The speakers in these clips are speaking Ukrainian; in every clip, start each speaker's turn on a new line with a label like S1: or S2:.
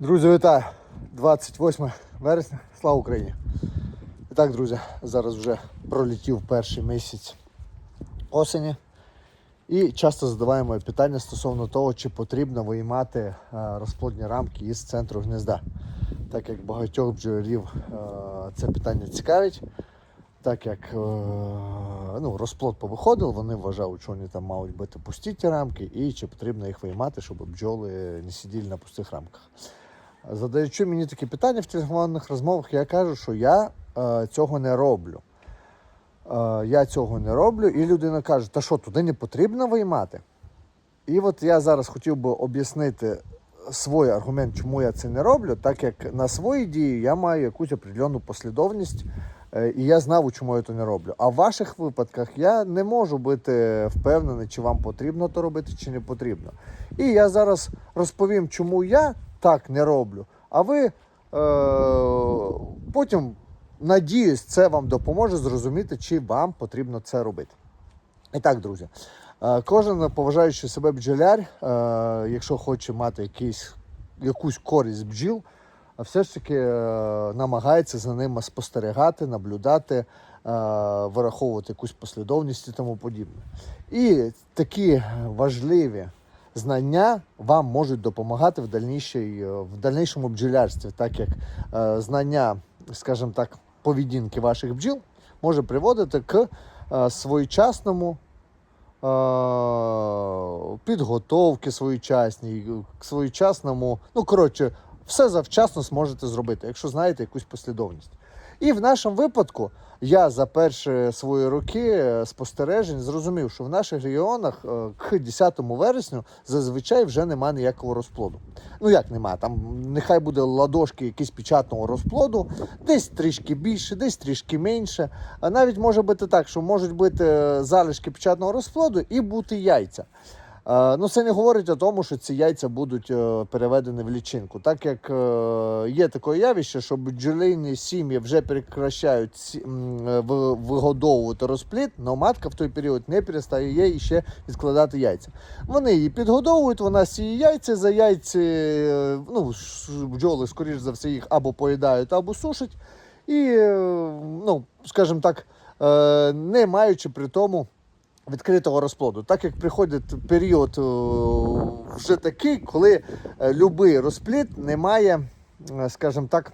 S1: Друзі, вітаю! 28 вересня. Слава Україні! І так, друзі, зараз вже пролетів перший місяць осені. І часто задаваємо питання стосовно того, чи потрібно виймати е, розплодні рамки із центру гнізда. Так як багатьох бджолярів е, це питання цікавить, так як е, ну, розплод повиходив, вони вважають, що вони там мають бути пусті ті рамки, і чи потрібно їх виймати, щоб бджоли не сиділи на пустих рамках. Задаючи мені такі питання в телефонних розмовах, я кажу, що я е, цього не роблю. Е, я цього не роблю, і людина каже, та що, туди не потрібно виймати? І от я зараз хотів би об'яснити свій аргумент, чому я це не роблю, так як на свої дії я маю якусь определенну послідовність, е, і я знав, чому я це не роблю. А в ваших випадках я не можу бути впевнений, чи вам потрібно то робити, чи не потрібно. І я зараз розповім, чому я так не роблю. А ви е, потім, надіюсь, це вам допоможе зрозуміти, чи вам потрібно це робити. І так, друзі, е, кожен поважаючи себе бджоляр, е, якщо хоче мати якийсь, якусь користь бджіл, все ж таки е, намагається за ними спостерігати, наблюдати, е, вираховувати якусь послідовність і тому подібне. І такі важливі знання вам можуть допомагати в, е, в дальнішому бджолярстві, так як е, знання, скажімо так, поведінки ваших бджіл може приводити к е, своєчасному е, підготовки своєчасній, к своєчасному, ну коротше, все завчасно зможете зробити, якщо знаєте якусь послідовність. І в нашому випадку я за перші свої роки е, спостережень зрозумів, що в наших регіонах е, к 10 вересню зазвичай вже нема ніякого розплоду. Ну як нема, там нехай буде ладошки якісь печатного розплоду, десь трішки більше, десь трішки менше. А навіть може бути так, що можуть бути е, залишки печатного розплоду і бути яйця. Е, Ну, це не говорить о тому, що ці яйця будуть е, переведені в лічинку, так як е, є таке явище, що бджолині сім'ї вже прекращають вигодовувати розплід, але матка в той період не перестає ще відкладати яйця. Вони її підгодовують, вона сіє яйця, за яйці ну, бджоли, скоріш за все, їх або поїдають, або сушать. І, ну, скажімо так, не маючи при тому відкритого розплоду. Так як приходить період е, вже такий, коли е, любий розплід не має, е, скажімо так,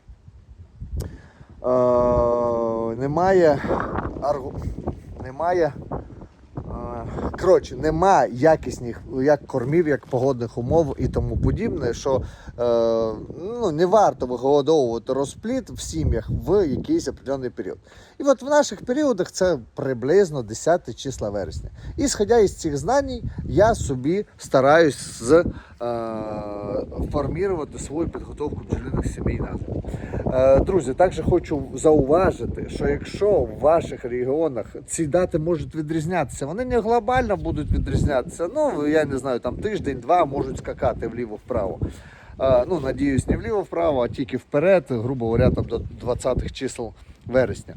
S1: немає немає. Коротше, нема якісних як кормів, як погодних умов і тому подібне, що е, ну, не варто вигодовувати розплід в сім'ях в якийсь определений період. І от в наших періодах це приблизно 10 числа вересня. І сходя із цих знань, я собі стараюсь з, формувати свою підготовку бджолиних сімей на зиму. Е, друзі, також хочу зауважити, що якщо в ваших регіонах ці дати можуть відрізнятися, вони не глобально будуть відрізнятися. Ну, я не знаю, там тиждень-два можуть скакати вліво-вправо. Е, ну, надіюсь, не вліво-вправо, а тільки вперед, грубо говоря, там до 20-х чисел вересня.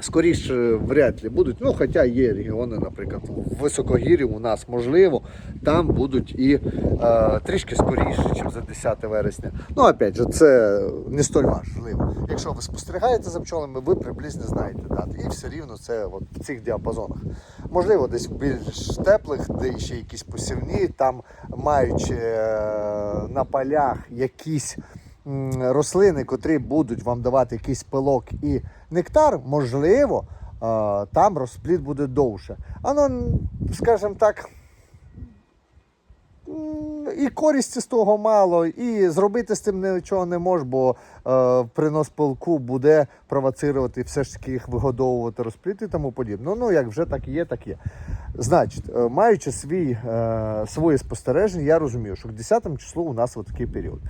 S1: Скоріше вряд ли будуть. Ну, хоча є регіони, наприклад, в високогір'ї у нас можливо, там будуть і е, трішки скоріше, ніж за 10 вересня. Ну, опять же, це не столь важливо. Якщо ви спостерігаєте за пчолами, ви приблизно знаєте дати. І все рівно це от в цих діапазонах. Можливо, десь в більш теплих, де ще якісь посівні, там маючи е, на полях якісь рослини, котрі будуть вам давати якийсь пилок і нектар, можливо, е, там розплід буде довше. А ну, скажімо так, і користі з того мало, і зробити з цим нічого не можеш, бо е, принос пилку буде провоцирувати все ж таки їх вигодовувати розплід і тому подібне. Ну, як вже так і є, так є. Значить, е, маючи свій, е, своє спостереження, я розумію, що к 10 числу у нас такий період.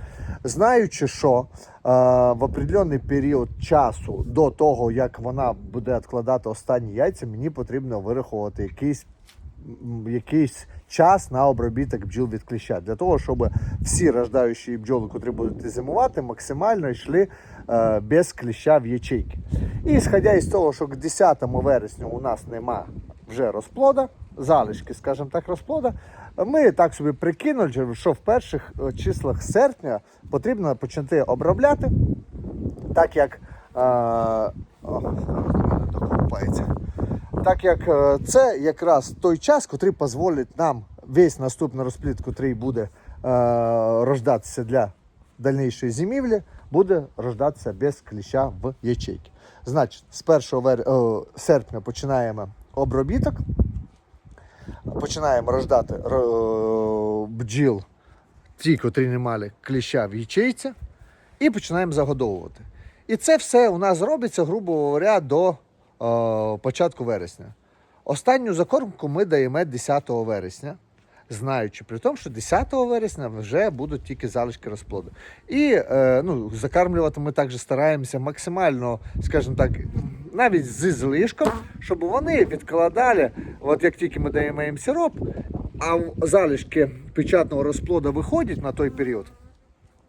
S1: Знаючи, що е, в определений період часу до того, як вона буде відкладати останні яйця, мені потрібно вирахувати якийсь, якийсь час на обробіток бджіл від кліща, для того, щоб всі рождаючі бджоли, котрі будуть зимувати, максимально йшли е, без кліща в ячейки. І сходя із того, що к 10 вересню у нас нема вже розплода, залишки, скажімо так, розплода, ми так собі прикинули, що в перших е, числах серпня потрібно почати обробляти, так як. Е, о, мене докопається. Так як е, це якраз той час, який дозволить нам весь наступний розплід, який буде е, рождатися для дальнішої зимівлі, буде рождатися без кліща в ячейки. Значить, з 1 вер... о, серпня починаємо обробіток, починаємо рождати ро- бджіл, ті, котрі не мали кліща в ячейці, і починаємо загодовувати. І це все у нас робиться, грубо говоря, до е, початку вересня. Останню закормку ми даємо 10 вересня, знаючи при тому, що 10 вересня вже будуть тільки залишки розплоду. І е, ну, закармлювати ми також стараємося максимально, скажімо так, навіть з злишком, щоб вони відкладали, от як тільки ми даємо їм сироп, а залишки печатного розплоду виходять на той період,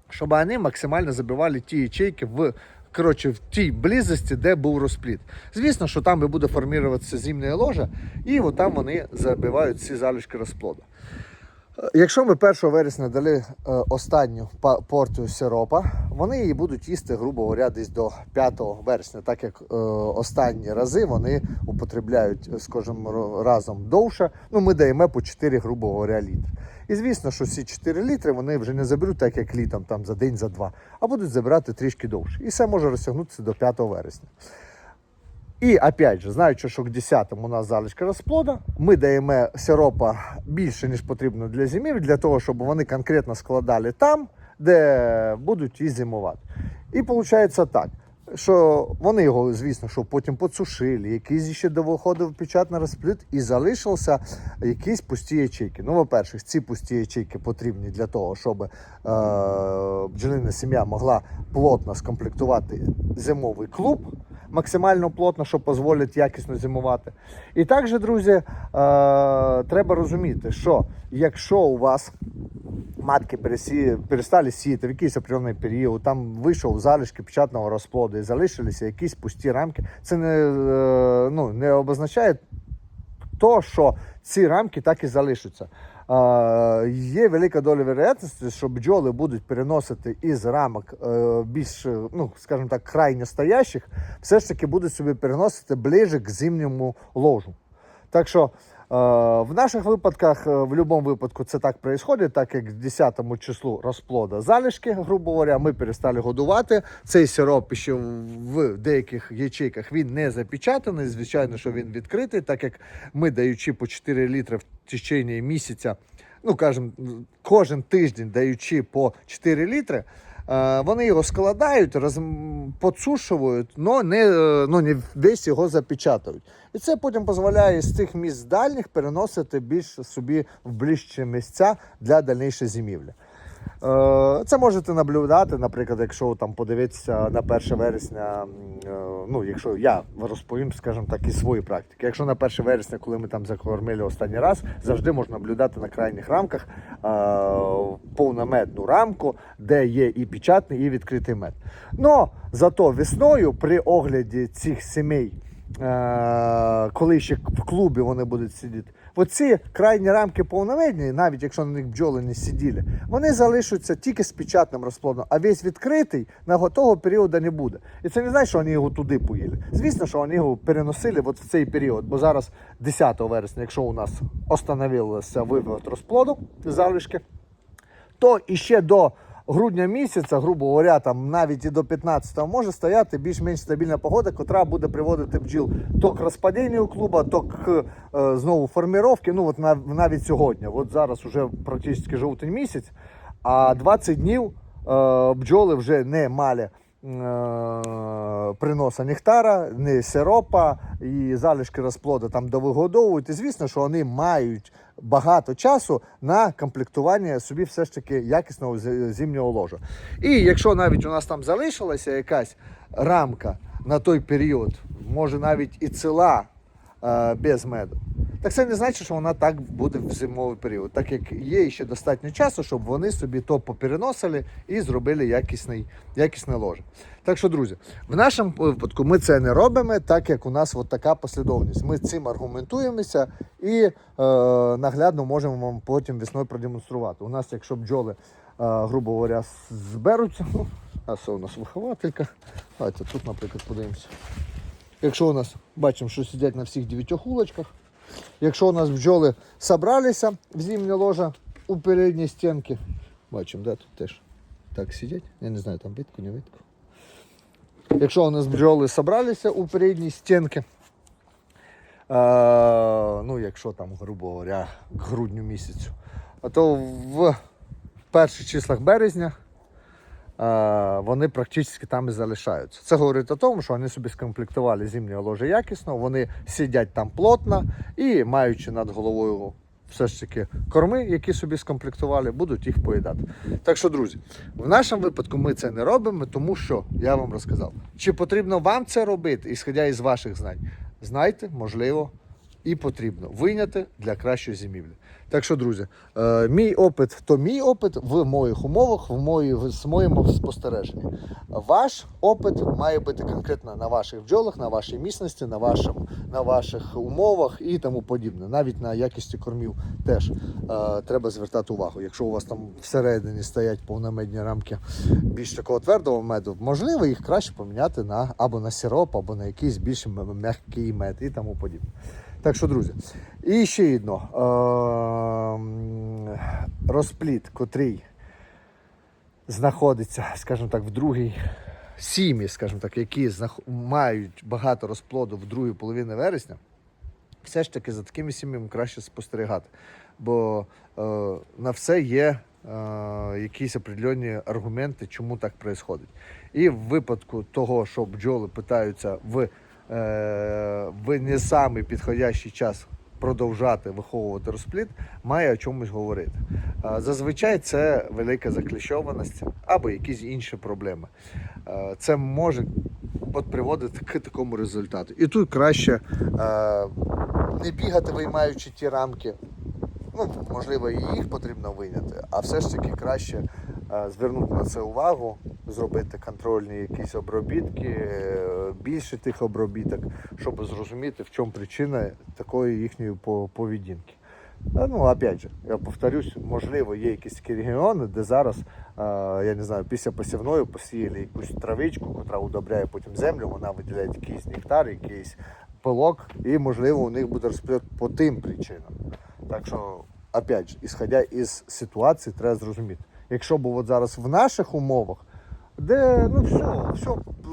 S1: щоб вони максимально забивали ті ячейки в. Коротше, в тій близості, де був розплід. Звісно, що там і буде формуватися зімне ложа, і от там вони забивають ці залишки розплоду. Е, Якщо ми 1 вересня дали е, останню порцію сиропа, вони її будуть їсти, грубо говоря, десь до 5 вересня, так як е, останні рази вони употребляють е, з кожним разом довше. Ну, ми даємо по 4, грубо говоря, літри. І звісно, що ці 4 літри вони вже не заберуть так, як літом, там за день, за два, а будуть забирати трішки довше. І це може розтягнутися до 5 вересня. І опять же, знаючи, що к 10 у нас залишка розплода, ми даємо сиропа більше, ніж потрібно для зимів, для того, щоб вони конкретно складали там, де будуть і зимувати. І виходить так, що вони його, звісно, що потім подсушили, якийсь ще довиходив печатний розплід, і залишився якісь пусті ячейки. Ну, по-перше, ці пусті ячейки потрібні для того, щоб е- бджолина сім'я могла плотно скомплектувати зимовий клуб максимально плотно, що дозволить якісно зимувати. І також, друзі, е, треба розуміти, що якщо у вас матки перестали сіяти в якийсь определений період, там вийшов залишки печатного розплоду залишилися якісь пусті рамки, це не, е, ну, не обозначає то, що ці рамки так і залишаться. Є велика доля вероятності, що бджоли будуть переносити із рамок е, більш, е, ну, скажімо так, крайньо стоящих, все ж таки будуть собі переносити ближе к зимньому ложу. Так що в наших випадках, е, в будь-якому випадку, це так відбувається, так як к 10 числу розплода залишки, грубо говоря, ми перестали годувати. Цей сироп ще в деяких ячейках він не запечатаний. Звичайно, що він відкритий, так як ми даючи по 4 літри в течение місяця, ну кажемо, кожен тиждень даючи по 4 літри. Е, Вони його складають, роз... подсушують, але не, е, ну, не десь його запечатують. І це потім дозволяє з цих місць дальніх переносити більш собі в ближчі місця для дальнішої зимівлі. Е, Це можете наблюдати, наприклад, якщо там подивитися на 1 вересня, е, ну якщо я розповім, скажімо так, із своєї практики. Якщо на 1 вересня, коли ми там закормили останній раз, завжди можна наблюдати на крайніх рамках е, повномедну рамку, де є і печатний, і відкритий мед. Но зато весною при огляді цих сімей. Коли ще в клубі вони будуть сидіти. Оці крайні рамки повновидні, навіть якщо на них бджоли не сиділи, вони залишаться тільки з печатним розплодом, а весь відкритий на готового періоду не буде. І це не значить, що вони його туди поїли. Звісно, що вони його переносили от в цей період, бо зараз 10 вересня, якщо у нас остановився вивод розплоду залишки, то іще до грудня місяця, грубо говоря, там навіть і до 15-го може стояти більш-менш стабільна погода, котра буде приводити бджіл то к розпадінню клуба, то к е, знову форміровки. Ну от нав- навіть сьогодні. От зараз вже практично жовтень місяць, а 20 днів е, бджоли вже не мали. е, Приноса нектара, не сиропа і залишки розплоду там довигодовують. І звісно, що вони мають багато часу на комплектування собі все ж таки якісного зи- зимнього ложа. І якщо навіть у нас там залишилася якась рамка на той період, може навіть і ціла е, без меду, так це не значить, що вона так буде в зимовий період, так як є ще достатньо часу, щоб вони собі то попереносили і зробили якісний, якісне ложе. Так що, друзі, в нашому випадку ми це не робимо, так як у нас от така послідовність. Ми цим аргументуємося і е, наглядно можемо вам потім весною продемонструвати. У нас, якщо бджоли, е, грубо говоря, зберуться, ну, а це у нас вихователька. Давайте тут, наприклад, подивимося. Якщо у нас бачимо, що сидять на всіх дев'ятьох улочках, якщо у нас бджоли зібралися в зимнє ложа у передній стінки, бачимо, да, тут теж так сидять. Я не знаю, там видко, не видко. Якщо у нас бджоли зібралися у передній стінки, е, ну якщо там, грубо говоря, к грудню місяцю, а то в перших числах березня вони практично там і залишаються. Це говорить о тому, що вони собі скомплектували зимнє ложе якісно, вони сидять там плотно і, маючи над головою все ж таки корми, які собі скомплектували, будуть їх поїдати. Так що, друзі, в нашому випадку ми це не робимо, тому що я вам розказав, чи потрібно вам це робити, ісходя із ваших знань, знайте, можливо, і потрібно вийняти для кращої зимівлі. Так що, друзі, е, мій опит то мій опит в моїх умовах, в мої, з моєму спостереженні. Ваш опит має бути конкретно на ваших бджолах, на вашій місності, на, вашому, на ваших умовах і тому подібне. Навіть на якісті кормів теж е, треба звертати увагу. Якщо у вас там всередині стоять повномедні рамки більш такого твердого меду, можливо, їх краще поміняти на або на сироп, або на якийсь більш м'який мед і тому подібне. Так що, друзі, і ще одно. Ем, розпліт, котрий знаходиться, скажімо так, в другій сім'ї, скажімо так, які мають багато розплоду в другій половині вересня, все ж таки за такими сім'ями краще спостерігати. Бо е, на все є е, якісь определенні аргументи, чому так відбувається. І в випадку того, що бджоли питаються в, е, в не самий підходящий час продовжати виховувати розплід, має о чомусь говорити. Е, Зазвичай це велика закліщованість або якісь інші проблеми. Е, Це може приводити к такому результату. І тут краще не бігати, виймаючи ті рамки. Ну, можливо, і їх потрібно вийняти, а все ж таки краще звернути на це увагу, зробити контрольні якісь обробітки, е, більше тих обробіток, щоб зрозуміти, в чому причина такої їхньої поведінки. Ну, опять же, я повторюсь, можливо, є якісь такі регіони, де зараз, е, я не знаю, після посівної посіяли якусь травичку, яка удобряє потім землю, вона виділяє якийсь нектар, якийсь пилок, і, можливо, у них буде розплід по тим причинам. Так що, опять же, ісходя із ситуації, треба зрозуміти. Якщо б от зараз в наших умовах, де ну все, все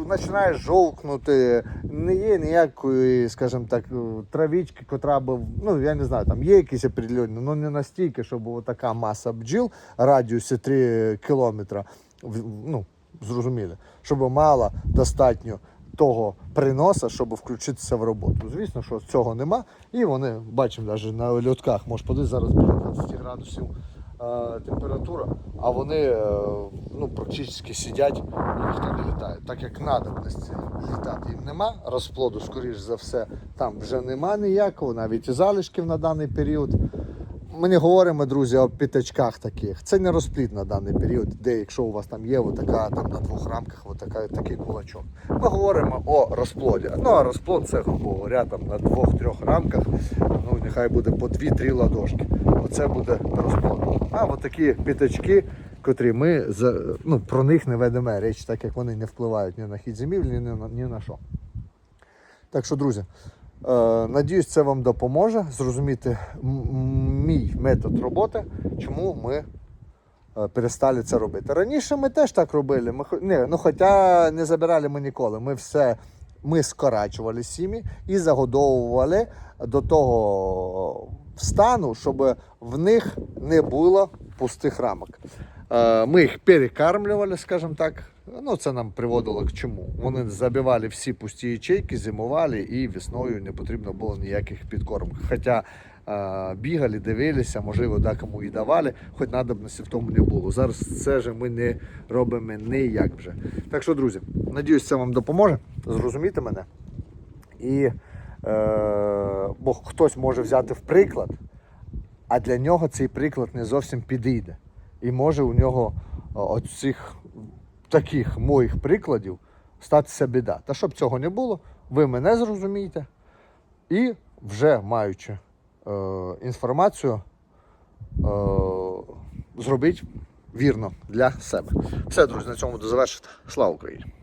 S1: починає жовкнути, не є ніякої, скажімо так, травічки, котра би, ну я не знаю, там є якісь определенні, але не настільки, щоб така маса бджіл радіусі 3 кілометра, ну, зрозуміли, щоб мала достатньо того приноса, щоб включитися в роботу. Звісно, що цього нема. І вони, бачимо, навіть на льотках, може подивитися, зараз біля 20 градусів е, температура, а вони е, ну, практично сидять і ніхто не літає. Так як надобності літати їм нема, розплоду, скоріш за все, там вже нема ніякого, навіть і залишків на даний період. Ми не говоримо, друзі, о п'ятачках таких. Це не розплід на даний період, де якщо у вас там є отака там на двох рамках, отака, такий кулачок. Ми говоримо о розплоді. Ну а розплод це, грубо говоря, там на двох-трьох рамках, ну нехай буде по дві-три ладошки. Оце буде розплод. А от такі п'ятачки, котрі ми ну, про них не ведемо річ, так як вони не впливають ні на хід зимівлі, ні на, ні на що. Так що, друзі, е, надіюсь, це вам допоможе зрозуміти мій метод роботи, чому ми е, перестали це робити. Раніше ми теж так робили. Ми, не, ну, хоча не забирали ми ніколи. Ми все ми скорачували сім'ї і загодовували до того стану, щоб в них не було пустих рамок. Е, Ми їх перекармлювали, скажімо так. Ну, це нам приводило к чому. Вони забивали всі пусті ячейки, зимували, і весною не потрібно було ніяких підкормок. Хоча е, бігали, дивилися, можливо, декому і давали, хоч надобності в тому не було. Зараз це ж ми не робимо ніяк вже. Так що, друзі, надіюсь, це вам допоможе зрозуміти мене. І Е, бо хтось може взяти в приклад, а для нього цей приклад не зовсім підійде. І може у нього от цих таких моїх прикладів статися біда. Та щоб цього не було, ви мене зрозумієте і вже маючи е, інформацію, е, зробіть вірно для себе. Все, друзі, на цьому буду завершити. Слава Україні!